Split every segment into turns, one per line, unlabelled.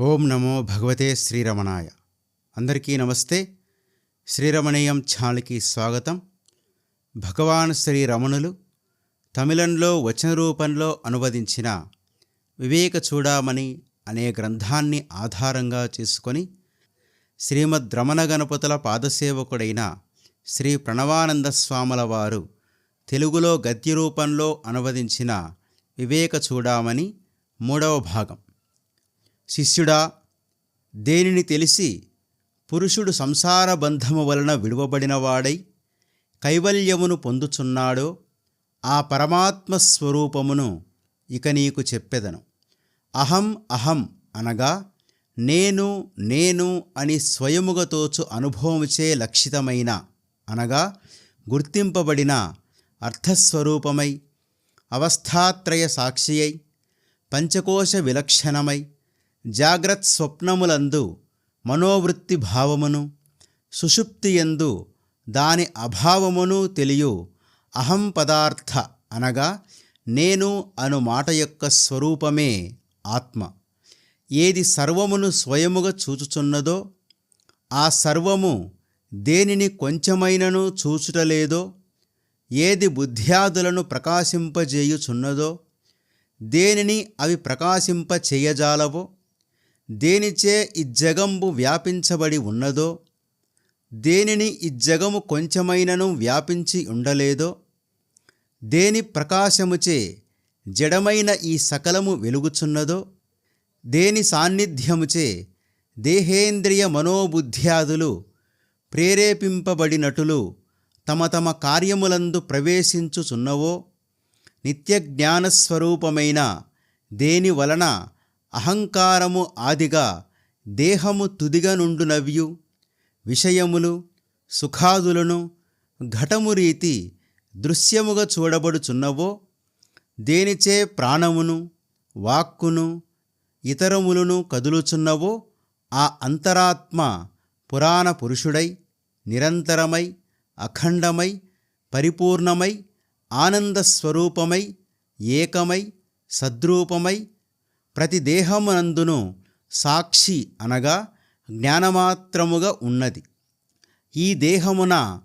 ఓం నమో భగవతే శ్రీరమణాయ. అందరికీ నమస్తే. శ్రీరమణీయం ఛానల్కి స్వాగతం. భగవాన్ శ్రీరమణులు తమిళంలో వచన రూపంలో అనువదించిన వివేక చూడామణి అనే గ్రంథాన్ని ఆధారంగా చేసుకొని శ్రీమద్ రమణ గణపతుల పాదసేవకుడైన శ్రీ ప్రణవానంద స్వాముల వారు తెలుగులో గద్య రూపంలో అనువదించిన వివేక చూడామణి మూడవ భాగం. శిష్యుడా దేనిని తెలిసి పురుషుడు సంసార బంధము వలన విడువబడినవాడై కైవల్యమును పొందుచున్నాడో ఆ పరమాత్మ స్వరూపమును ఇక నీకు చెప్పెదను. అహం అహం అనగా నేను నేను అని స్వయముగా తోచు అనుభవముచే లక్షితమైన అనగా గుర్తింపబడిన అర్థస్వరూపమై అవస్థాత్రయ సాక్షియై పంచకోశ విలక్షణమై జాగ్రత్ స్వప్నములందు మనోవృత్తి భావమును సుషుప్తియందు దాని అభావమును తెలియు అహం పదార్థ అనగా నేను అను మాట యొక్క స్వరూపమే ఆత్మ. ఏది సర్వమును స్వయముగా చూచుచున్నదో ఆ సర్వము దేనిని కొంచెమైనను చూచుటలేదో ఏది బుద్ధ్యాదులను ప్రకాశింపజేయుచున్నదో దేనిని అవి ప్రకాశింప దేనిచే దేనిచే ఇజ్జగంబు వ్యాపించబడి ఉన్నదో దేనిని ఇజ్జగము కొంచెమైనను వ్యాపించి ఉండలేదో దేని ప్రకాశముచే జడమైన ఈ సకలము వెలుగుచున్నదో దేని సాన్నిధ్యముచే దేహేంద్రియ మనోబుద్ధ్యాదులు ప్రేరేపింపబడినటులు తమ తమ కార్యములందు ప్రవేశించుచున్నవో నిత్యజ్ఞానస్వరూపమైన దేని వలన అహంకారము ఆదిగా దేహము తుదిగా నుండునవ్యు విషయములు సుఖాదులను ఘటము రీతి దృశ్యముగా చూడబడుచున్నవో దేనిచే ప్రాణమును వాక్కును ఇతరములను కదులుచున్నవో ఆ అంతరాత్మ పురాణ పురుషుడై నిరంతరమై అఖండమై పరిపూర్ణమై ఆనందస్వరూపమై ఏకమై సద్రూపమై ప్రతి దేహమునందును సాక్షి అనగా జ్ఞానమాత్రముగా ఉన్నది. ఈ దేహమున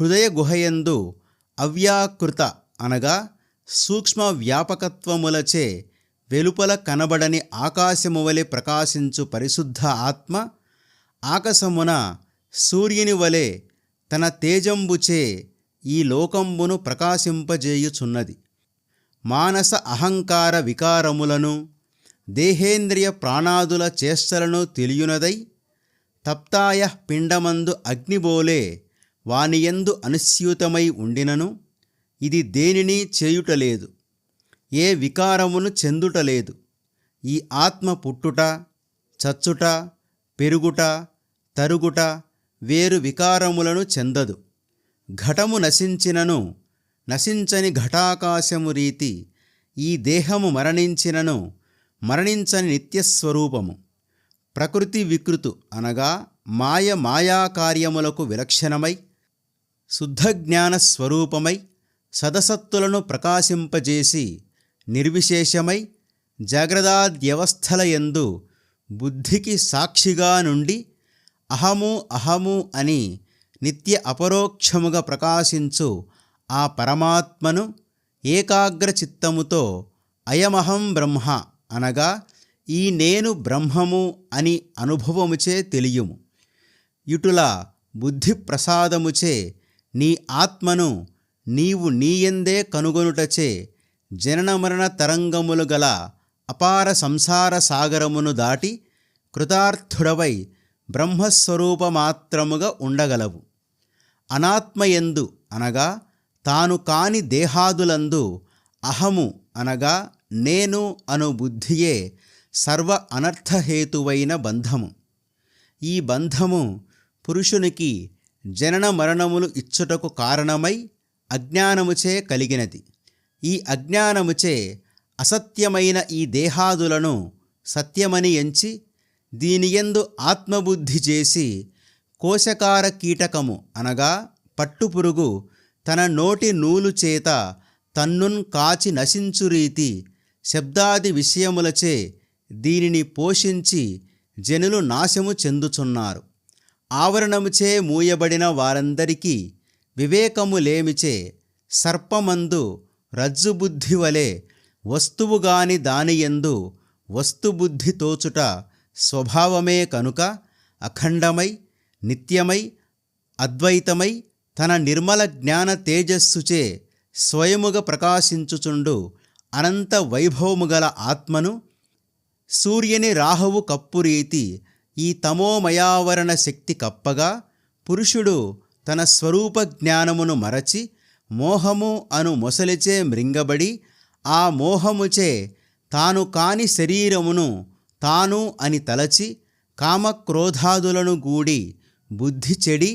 హృదయ గుహయందు అవ్యాకృత అనగా సూక్ష్మ వ్యాపకత్వములచే వెలుపల కనబడని ఆకాశము వలె ప్రకాశించు పరిశుద్ధ ఆత్మ ఆకాశమున సూర్యుని వలె తన తేజంబుచే ఈ లోకంబును ప్రకాశింపజేయుచున్నది. మానస అహంకార వికారములను దేహేంద్రియ ప్రాణాదుల చేష్టలను తెలియునదై తప్తాయ పిండమందు అగ్నిబోలే వానియందు అనుస్యూతమై ఉండినను. ఇది దేనిని చేయుటలేదు ఏ వికారమును చెందుటలేదు. ఈ ఆత్మ పుట్టుట చచ్చుట పెరుగుట తరుగుట వేరు వికారములను చెందదు. ఘటము నశించినను నశించని ఘటాకాశము రీతి ఈ దేహము మరణించినను మరణించని నిత్యస్వరూపము. ప్రకృతి వికృతు అనగా మాయ మాయాకార్యములకు విలక్షణమై శుద్ధజ్ఞాన స్వరూపమై సదసత్తులను ప్రకాశింపజేసి నిర్విశేషమై జాగ్రత్తాద్యవస్థల యందు బుద్ధికి సాక్షిగా నుండి అహము అహము అని నిత్య అపరోక్షముగా ప్రకాశించు ఆ పరమాత్మను ఏకాగ్ర చిత్తముతో అయమహం బ్రహ్మ అనగా ఈ నేను బ్రహ్మము అని అనుభవముచే తెలియుము. ఇటులా బుద్ధి ప్రసాదముచే నీ ఆత్మను నీవు నీయందే కనుగొనుటచే జనన మరణ తరంగములు గల అపార సంసార సాగరమును దాటి కృతార్థుడవై బ్రహ్మస్వరూపమాత్రముగా ఉండగలవు. అనాత్మయందు అనగా తాను కాని దేహాదులందు అహము అనగా నేను అను బుద్ధియే సర్వ అనర్థహేతువైన బంధము. ఈ బంధము పురుషునికి జనన మరణములు ఇచ్చుటకు కారణమై అజ్ఞానముచే కలిగినది. ఈ అజ్ఞానముచే అసత్యమైన ఈ దేహాదులను సత్యమని ఎంచి దీనియందు ఆత్మబుద్ధి చేసి కోశకార కీటకము అనగా పట్టుపురుగు తన నోటి నూలు చేత తన్నున్ కాచి నశించు రీతి శబ్దాది విషయములచే దీనిని పోషించి జనులు నాశము చెందుచున్నారు. ఆవరణముచే మూయబడిన వారందరికీ వివేకము లేమిచే సర్పమందు రజ్జుబుద్ధి వలె వస్తువుగాని దానియందు వస్తుబుద్ధి తోచుట స్వభావమే కనుక అఖండమై నిత్యమై అద్వైతమై తన నిర్మల జ్ఞాన తేజస్సుచే స్వయముగా ప్రకాశించుచుండు అనంత వైభవము గల ఆత్మను సూర్యని రాహువు కప్పురీతి ఈ తమోమయావరణ శక్తి కప్పగా పురుషుడు తన స్వరూప జ్ఞానమును మరచి మోహము అను మొసలిచే మృంగబడి ఆ మోహముచే తాను కాని శరీరమును తాను అని తలచి కామక్రోధాదులను గూడి బుద్ధి చెడి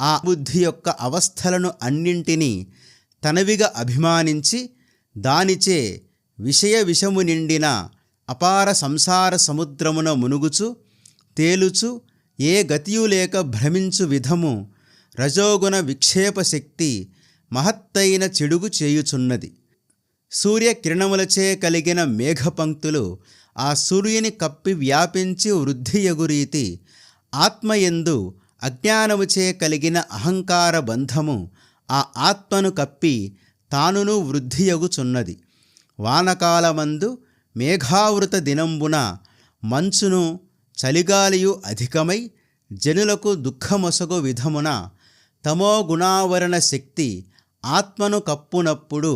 ఆ బుద్ధి యొక్క అవస్థలను అన్నింటినీ తనవిగా అభిమానించి దానిచే విషయ విషము నిండిన అపార సంసార సముద్రమున మునుగుచు తేలుచు ఏ గతియు లేక భ్రమించు విధము రజోగుణ విక్షేప శక్తి మహత్తైన చెడుగు చేయుచున్నది. సూర్యకిరణములచే కలిగిన మేఘపంక్తులు ఆ సూర్యుని కప్పి వ్యాపించి వృద్ధి ఎగురీతి ఆత్మయందు అజ్ఞానముచే కలిగిన అహంకార బంధము ఆ ఆత్మను కప్పి తానును వృద్ధియగుచున్నది. వానకాలమందు మేఘావృత దినంబున మంచును చలిగాలియు అధికమై జనులకు దుఃఖమొసగు విధమున తమో గుణావరణ శక్తి ఆత్మను కప్పునప్పుడు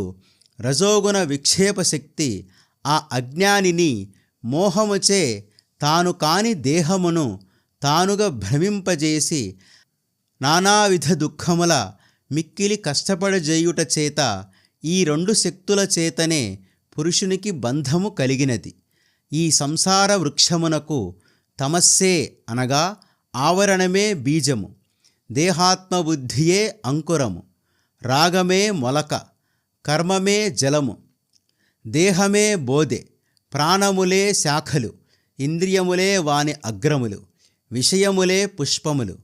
రజోగుణ విక్షేప శక్తి ఆ అజ్ఞానిని మోహముచే తాను కాని దేహమును తానుగా భ్రమింపజేసి నానావిధ దుఃఖముల మిక్కిలి కష్టపడజేయుట చేత ఈ రెండు శక్తుల చేతనే పురుషునికి బంధము కలిగినది. ఈ సంసార వృక్షమునకు తమస్సే అనగా ఆవరణమే బీజము దేహాత్మబుద్ధియే అంకురము రాగమే మొలక కర్మమే జలము దేహమే బోధె ప్రాణములే శాఖలు ఇంద్రియములే వాని అగ్రములు విషయములే పుష్పములు.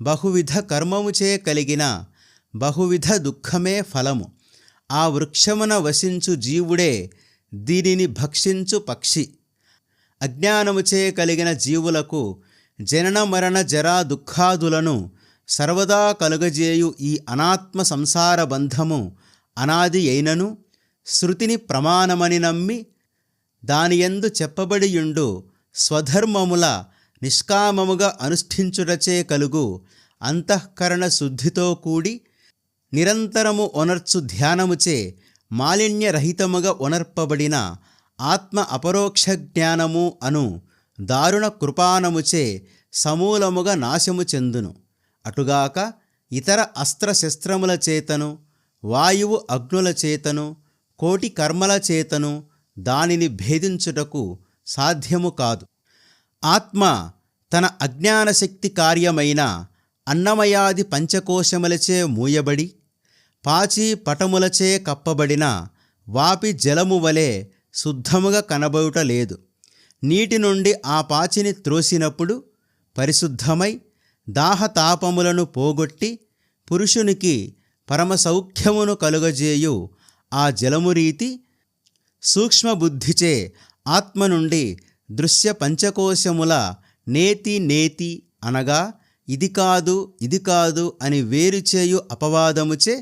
బహువిధ కర్మముచే కలిగిన బహువిధ దుఃఖమే ఫలము. ఆ వృక్షమున వసించు జీవుడే దీనిని భక్షించు పక్షి. అజ్ఞానముచే కలిగిన జీవులకు జనన మరణ జరా దుఃఖాదులను సర్వదా కలుగజేయు ఈ అనాత్మ సంసార బంధము అనాది అయినను శృతిని ప్రమాణమని నమ్మి దానియందు చెప్పబడియుండు స్వధర్మముల నిష్కామముగా అనుష్ఠించుటచే కలుగు అంతఃకరణ శుద్ధితో కూడి నిరంతరము ఒనర్చు ధ్యానముచే మాలిన్యరహితముగా ఒనర్పబడిన ఆత్మ అపరోక్ష జ్ఞానము అను దారుణ కృపానముచే సమూలముగా నాశము చెందును. అటుగాక ఇతర అస్త్రశస్త్రముల చేతను వాయువు అగ్నుల చేతను కోటి కర్మల చేతను దానిని భేదించుటకు సాధ్యము కాదు. ఆత్మ తన అజ్ఞానశక్తి కార్యమైన అన్నమయాది పంచకోశములచే మూయబడి పాచి పటములచే కప్పబడిన వాపి జలము వలె శుద్ధముగా కనబడుట లేదు. నీటి నుండి ఆ పాచిని త్రోసినప్పుడు పరిశుద్ధమై దాహతాపములను పోగొట్టి పురుషునికి పరమ సౌఖ్యమును కలుగజేయు ఆ జలము రీతి సూక్ష్మబుద్ధిచే ఆత్మ నుండి దృశ్య పంచకోశముల నేతి నేతి అనగా ఇది కాదు ఇది కాదు అని వేరుచేయు అపవాదముచే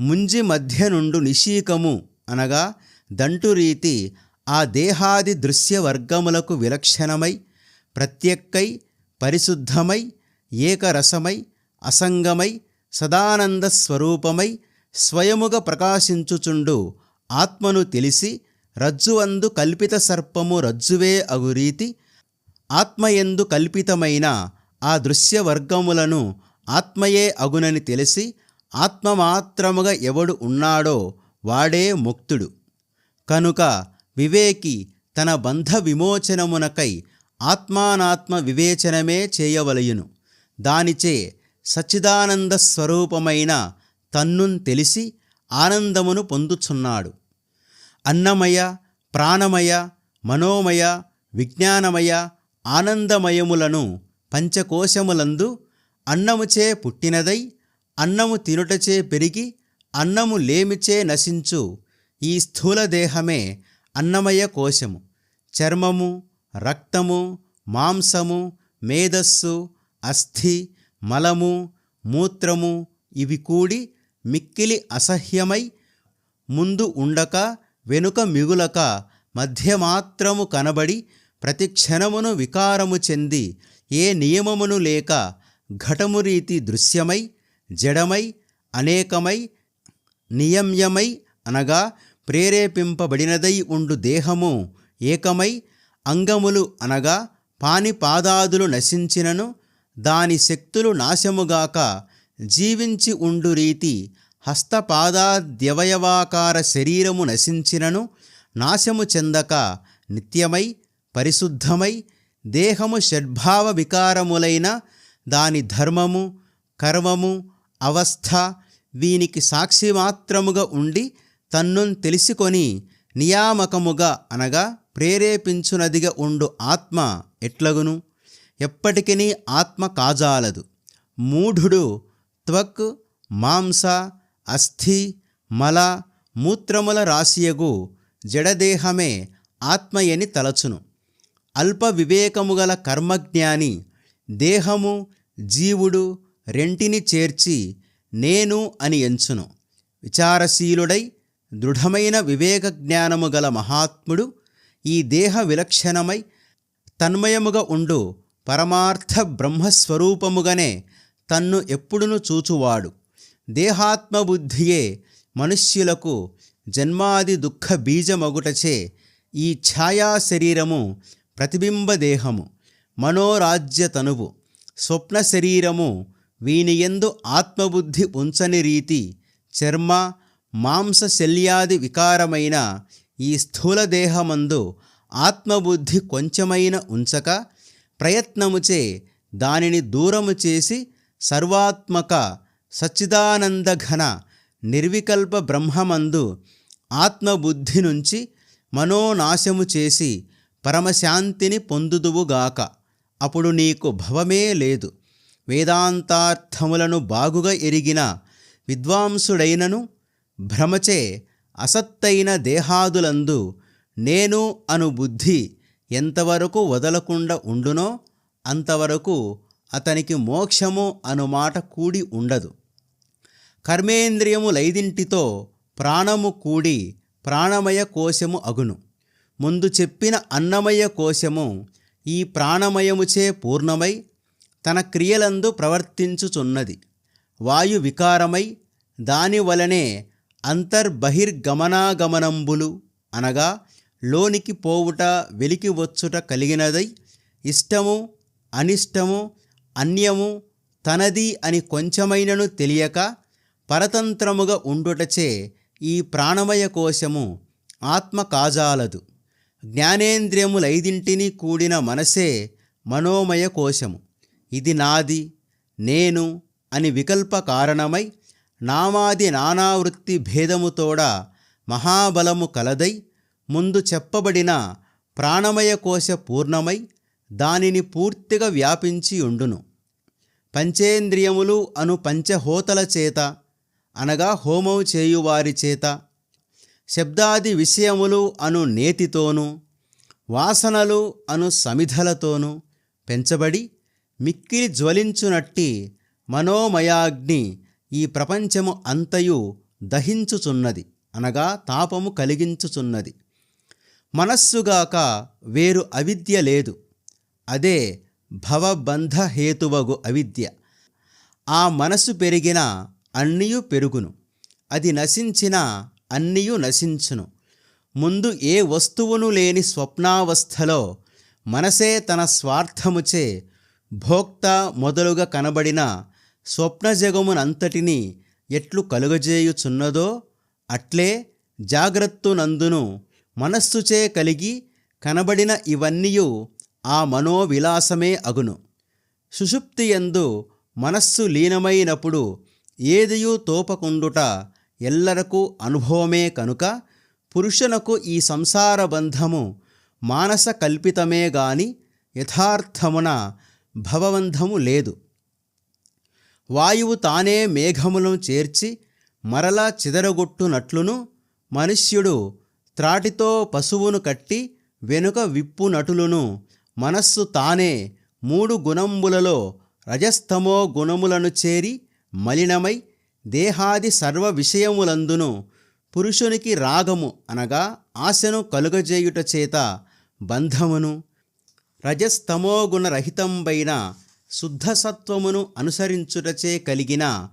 ముంజి మధ్య నుండు నిశీకము అనగా దంటురీతి ఆ దేహాది దృశ్య వర్గములకు విలక్షణమై ప్రత్యక్కై పరిశుద్ధమై ఏకరసమై అసంగమై సదానంద స్వరూపమై స్వయముగా ప్రకాశించుచుండు ఆత్మను తెలిసి రజ్జువందు కల్పిత సర్పము రజ్జువే అగురీతి ఆత్మయందు కల్పితమైన ఆ దృశ్యవర్గములను ఆత్మయే అగునని తెలిసి ఆత్మమాత్రముగా ఎవడు ఉన్నాడో వాడే ముక్తుడు. కనుక వివేకి తన బంధ విమోచనమునకై ఆత్మానాత్మ వివేచనమే చేయవలయును. దానిచే సచ్చిదానంద స్వరూపమైన తన్నున్ తెలిసి ఆనందమును పొందుచున్నాడు. అన్నమయ ప్రాణమయ మనోమయ విజ్ఞానమయ ఆనందమయములను పంచకోశములందు అన్నముచే పుట్టినదై అన్నము తినుటచే పెరిగి అన్నము లేమిచే నశించు. ఈ స్థూల దేహమే అన్నమయ కోశము. చర్మము రక్తము మాంసము మేధస్సు అస్థి మలము మూత్రము ఇవి కూడి మిక్కిలి అసహ్యమై ముందు ఉండక వెనుక మిగులక మధ్య మాత్రము కనబడి ప్రతి క్షణమును వికారము చెంది ఏ నియమమును లేక ఘటము రీతి దృశ్యమై జడమై అనేకమై నియమ్యమై అనగా ప్రేరేపింపబడినదై ఉండు దేహము ఏకమై అంగములు అనగా పానిపాదాదులు నశించినను దాని శక్తులు నాశముగాక జీవించి ఉండు రీతి హస్తపాదాద్యవయవాకార శరీరము నశించినను నాశము చెందక నిత్యమై పరిశుద్ధమై దేహము షడ్భావ వికారములైన దాని ధర్మము కర్మము అవస్థ వీనికి సాక్షి మాత్రముగా ఉండి తన్ను తెలుసుకొని నియామకముగా అనగా ప్రేరేపించునదిగా ఉండు ఆత్మ ఎట్లగును? ఎప్పటికీ ఆత్మ కాజాలదు. మూఢుడు త్వక్ మాంస అస్థి మల మూత్రముల రాశియగు జడదేహమే ఆత్మయని తలచును. అల్ప వివేకము గల కర్మజ్ఞాని దేహము జీవుడు రెంటిని చేర్చి నేను అని ఎంచును. విచారశీలుడై దృఢమైన వివేక జ్ఞానము గల మహాత్ముడు ఈ దేహ విలక్షణమై తన్మయముగా ఉండు పరమార్థ బ్రహ్మస్వరూపముగానే తన్ను ఎప్పుడును చూచువాడు. దేహాత్మబుద్ధియే మనుష్యులకు జన్మాది దుఃఖ బీజమగుటచే ఈ ఛాయా శరీరము ప్రతిబింబ దేహము మనోరాజ్య తనువు స్వప్న శరీరము వీనియందు ఆత్మబుద్ధి ఉంచని రీతి చర్మ మాంస శల్యాది వికారమైన ఈ స్థూల దేహమందు ఆత్మబుద్ధి కొంచెమైన ఉంచక ప్రయత్నముచే దానిని దూరము చేసి సర్వాత్మక సచ్చిదానందఘన నిర్వికల్ప బ్రహ్మమందు ఆత్మబుద్ధి నుంచి మనోనాశము చేసి పరమశాంతిని పొందుదువుగాక అప్పుడు నీకు భవమే లేదు. వేదాంతార్థములను బాగుగా ఎరిగిన విద్వాంసుడైనను భ్రమచే అసత్తైన దేహాదులందు నేను అను బుద్ధి ఎంతవరకు వదలకుండా ఉండునో అంతవరకు అతనికి మోక్షము అనుమాట కూడి ఉండదు. కర్మేంద్రియములైదింటితో ప్రాణము కూడి ప్రాణమయ కోశము అగును. ముందు చెప్పిన అన్నమయ కోశము ఈ ప్రాణమయముచే పూర్ణమై తన క్రియలందు ప్రవర్తించుచున్నది. వాయు వికారమై దానివలనే అంతర్బహిర్గమనాగమనంబులు అనగా లోనికి పోవుట వెలికి వచ్చుట కలిగినదై ఇష్టము అనిష్టము అన్యము తనది అని కొంచెమైనను తెలియక పరతంత్రముగా ఉండుటచే ఈ ప్రాణమయ కోశము ఆత్మ కాజాలదు జ్ఞానేంద్రియములైదింటిని కూడిన మనసే మనోమయ కోశము. ఇది నాది నేను అని వికల్ప కారణమై నామాది నానావృత్తి భేదముతోడ మహాబలము కలదై ముందు చెప్పబడిన ప్రాణమయ కోశ పూర్ణమై దానిని పూర్తిగా వ్యాపించి ఉండును. పంచేంద్రియములు అను పంచహోతల చేత అనగా హోమము చేయువారి చేత శబ్దాది విషయములు అను నేతితోనూ వాసనలు అను సమిధలతోనూ పెంచబడి మిక్కిలి జ్వలించునట్టి మనోమయాగ్ని ఈ ప్రపంచము అంతయు దహించుచున్నది అనగా తాపము కలిగించుచున్నది. మనస్సుగాక వేరు అవిద్య లేదు అదే భవబంధహేతువగు అవిద్య. ఆ మనసు పెరిగిన అన్నియు పెరుగును అది నశించిన అన్నియు నశించును. ముందు ఏ వస్తువును లేని స్వప్నావస్థలో మనసే తన స్వార్థముచే భోక్త మొదలుగా కనబడిన స్వప్నజగమునంతటినీ ఎట్లు కలుగజేయుచున్నదో అట్లే జాగ్రత్తనందును మనస్సుచే కలిగి కనబడిన ఇవన్నీయు ఆ మనోవిలాసమే అగును. సుషుప్తియందు మనస్సు లీనమైనప్పుడు ఏదియూ తోపకుండుట ఎల్లరకు అనుభవమే కనుక పురుషునకు ఈ సంసార బంధము మానస కల్పితమే గాని యథార్థమున భవబంధము లేదు. వాయువు తానే మేఘములను చేర్చి మరలా చిదరగొట్టునట్లును మనుష్యుడు త్రాటితో పశువును కట్టి వెనుక విప్పు నటులును మనస్సు తానే మూడు గుణంబులలో రజస్తమో గుణములను చేరి మలినమై దేహాది సర్వ విషయములందును పురుషునికి రాగము అనగా ఆశను కలుగజేయుట చేత బంధమును రజస్తమోగుణరహితంబైన శుద్ధసత్వమును అనుసరించుటచే కలిగిన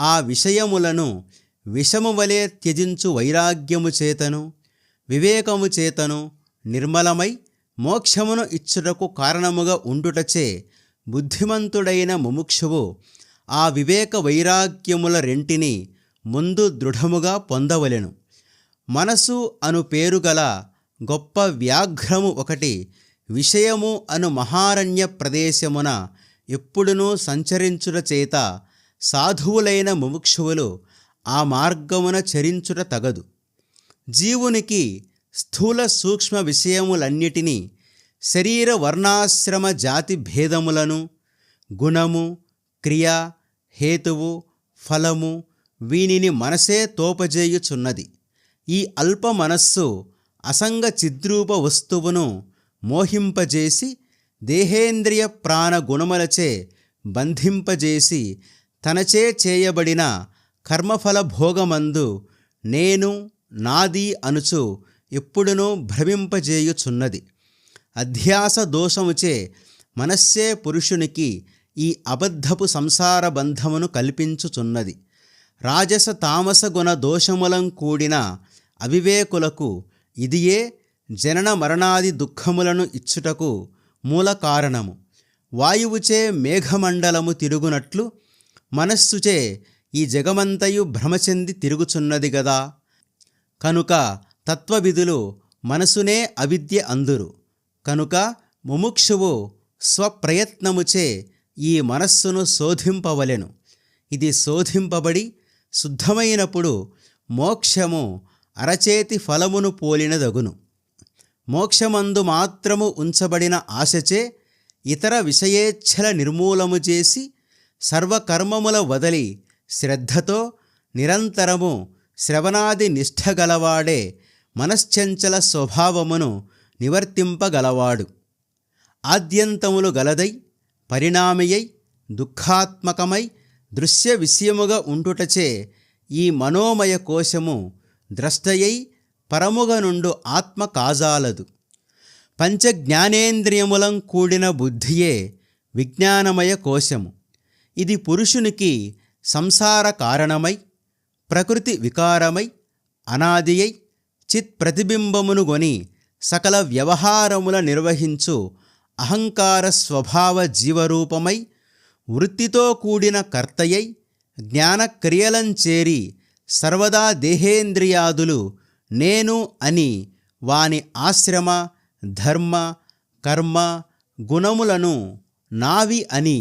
ఆ విషయములను విషము వలె త్యజించు వైరాగ్యము చేతను వివేకము చేతను నిర్మలమై మోక్షమును ఇచ్చుటకు కారణముగా ఉండుటచే బుద్ధిమంతుడైన ముముక్షువు ఆ వివేక వైరాగ్యముల రెంటిని ముందు దృఢముగా పొందవలెను. మనసు అను పేరుగల గొప్ప వ్యాఘ్రము ఒకటి విషయము అను మహారణ్య ప్రదేశమున ఎప్పుడునూ సంచరించుట చేత సాధువులైన ముముక్షువులు ఆ మార్గమున చరించుట తగదు. జీవునికి స్థూల సూక్ష్మ విషయములన్నిటినీ శరీర వర్ణాశ్రమ జాతి భేదములను గుణము క్రియ హేతువు ఫలము వీనిని మనసే తోపజేయుచున్నది. ఈ అల్ప మనస్సు అసంగ చిద్రూప వస్తువును మోహింపజేసి దేహేంద్రియ ప్రాణ గుణములచే బంధింపజేసి తనచే చేయబడిన కర్మఫల భోగమందు నేను నాది అనుచు ఎప్పుడునూ భ్రమింపజేయుచున్నది. అధ్యాస దోషముచే మనస్సే పురుషునికి ఈ అబద్ధపు సంసార బంధమును కల్పించుచున్నది. రాజస తామస గుణ దోషములం కూడిన అవివేకులకు ఇదియే జనన మరణాది దుఃఖములను ఇచ్చుటకు మూల కారణము. వాయువుచే మేఘమండలము తిరుగునట్లు మనస్సుచే ఈ జగమంతయు భ్రమచెంది తిరుగుచున్నది గదా. కనుక తత్వవిధులు మనసునే అవిద్య అందురు. కనుక ముముక్షువు స్వప్రయత్నముచే ఈ మనస్సును శోధింపవలెను. ఇది శోధింపబడి శుద్ధమైనప్పుడు మోక్షము అరచేతి ఫలమును పోలినదగును. మోక్షమందు మాత్రము ఉంచబడిన ఆశచే ఇతర విషయేచ్ఛల నిర్మూలము చేసి సర్వకర్మముల వదలి శ్రద్ధతో నిరంతరము శ్రవణాది నిష్ఠగలవాడే మనశ్చంచల స్వభావమును నివర్తింపగలవాడు. ఆద్యంతములు గలదై పరిణామియై దుఃఖాత్మకమై దృశ్య విషయముగా ఉండుటచే ఈ మనోమయ కోశము ద్రష్టయై పరముగ నుండు ఆత్మ కాజాలదు. పంచ జ్ఞానేంద్రియములం కూడిన బుద్ధియే విజ్ఞానమయ కోశము. ఇది పురుషునికి సంసార కారణమై ప్రకృతి వికారమై అనాదియై చిత్ ప్రతిబింబమును గొని సకల వ్యవహారముల నిర్వహించు అహంకార స్వభావ జీవరూపమై వృత్తితో కూడిన కర్తయై జ్ఞానక్రియలంచేరి సర్వదా దేహేంద్రియాదులు నేను అని వాని ఆశ్రమ ధర్మ కర్మ గుణములను నావి అని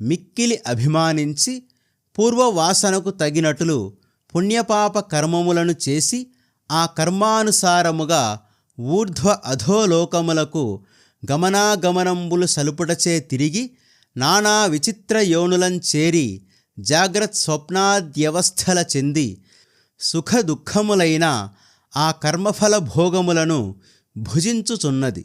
మిక్కిలి అభిమానించి పూర్వవాసనకు తగినట్లు పుణ్యపాప కర్మములను చేసి ఆ కర్మానుసారముగా ఊర్ధ్వ అధోలోకములకు గమనాగమనంబులు సలుపుటచే తిరిగి నానా విచిత్ర యోనులం చేరి జాగ్రత్ స్వప్నాద్యవస్థల చెంది సుఖ దుఃఖములైన ఆ కర్మఫల భోగములను భుజించుచున్నది.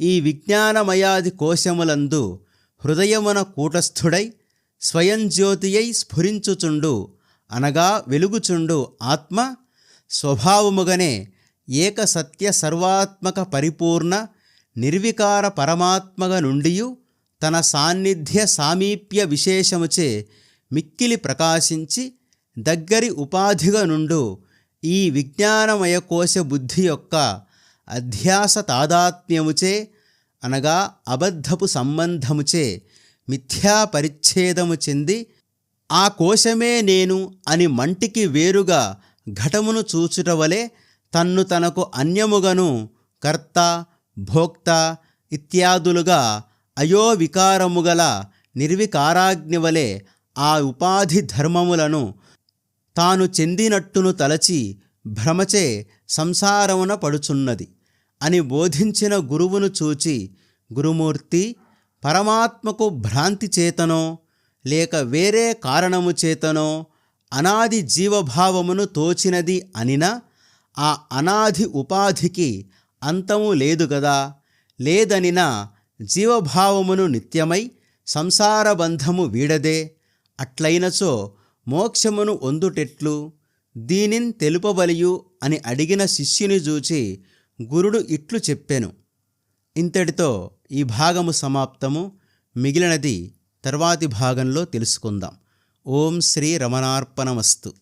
ఈ విజ్ఞానమయాది కోశములందు హృదయమున కూటస్థుడై స్వయం జ్యోతియై స్ఫురించుచుండు అనగా వెలుగుచుండు ఆత్మ స్వభావముగనే ఏక సత్య సర్వాత్మక పరిపూర్ణ నిర్వికార పరమాత్మగ నుండియు తన సాన్నిధ్య సామీప్య విశేషముచే మిక్కిలి ప్రకాశించి దగ్గరి ఉపాధిగా నుండు ఈ విజ్ఞానమయ కోశ బుద్ధి యొక్క అధ్యాస తాదాత్మ్యముచే అనగా అబద్ధపు సంబంధముచే మిథ్యా పరిచ్ఛేదము చెంది ఆ కోశమే నేను అని మంటికి వేరుగా ఘటమును చూచుటవలె తన్ను తనకు అన్యముగను కర్త భోక్త ఇత్యాదులుగా అయోవికారముగల నిర్వికారాగ్ని వలె ఆ ఉపాధి ధర్మములను తాను చెందినట్టును తలచి భ్రమచే సంసారమున పడుచున్నది అని బోధించిన గురువును చూచి గురుమూర్తి పరమాత్మకు భ్రాంతి చేతనో లేక వేరే కారణము చేతనో అనాది జీవభావమును తోచినది అనినా? ఆ అనాది ఉపాధికి అంతము లేదు గదా? లేదనిన జీవభావమును నిత్యమై సంసారబంధము వీడదే? అట్లైనచో మోక్షమును ఒందుటెట్లు దీనిన్ తెలుపబలియు అని అడిగిన శిష్యుని చూచి గురుడు ఇట్లు చెప్పెను. ఇంతటితో ఈ భాగము సమాప్తము. మిగిలినది తర్వాతి భాగంలో తెలుసుకుందాం. ఓం శ్రీ రమణార్పణమస్తు.